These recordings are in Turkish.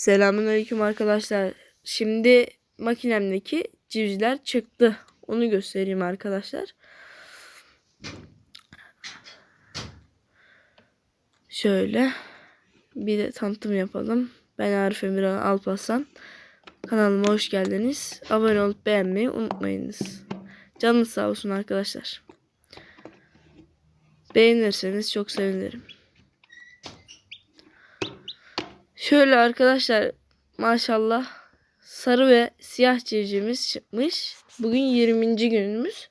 Selamünaleyküm arkadaşlar. Şimdi makinemdeki civcivler çıktı. Onu göstereyim arkadaşlar. Şöyle bir de tanıtım yapalım. Ben Arif Emirhan Alparslan. Kanalıma hoş geldiniz. Abone olup beğenmeyi unutmayınız. Canınız sağ olsun arkadaşlar. Beğenirseniz çok sevinirim. Şöyle arkadaşlar maşallah sarı ve siyah civcivimiz çıkmış. Bugün 20. günümüz.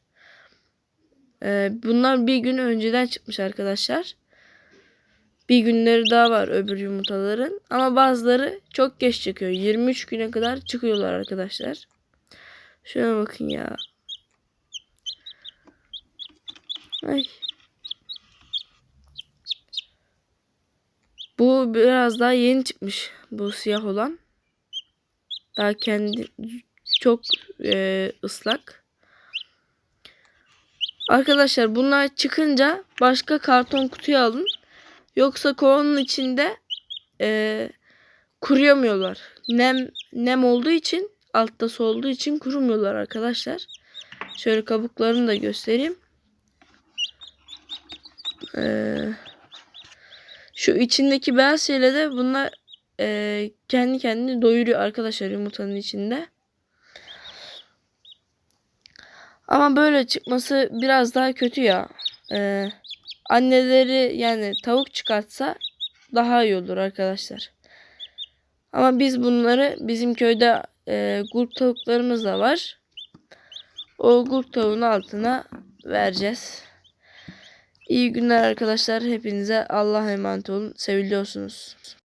Ee, bunlar bir gün önceden çıkmış arkadaşlar. Bir günleri daha var öbür yumurtaların. Ama bazıları çok geç çıkıyor. 23 güne kadar çıkıyorlar arkadaşlar. Şuna bakın ya. Ay. Bu biraz daha yeni çıkmış. Bu siyah olan. Daha kendi çok e, ıslak. Arkadaşlar bunlar çıkınca başka karton kutuya alın. Yoksa kovanın içinde e, kuruyamıyorlar. Nem nem olduğu için altta su için kurumuyorlar arkadaşlar. Şöyle kabuklarını da göstereyim. Eee şu içindeki beyaz şeyle de bunlar e, kendi kendini doyuruyor arkadaşlar yumurtanın içinde. Ama böyle çıkması biraz daha kötü ya. E, anneleri yani tavuk çıkartsa daha iyi olur arkadaşlar. Ama biz bunları bizim köyde e, gurk tavuklarımız da var. O gurk tavuğun altına vereceğiz. İyi günler arkadaşlar. Hepinize Allah'a emanet olun. Seviliyorsunuz.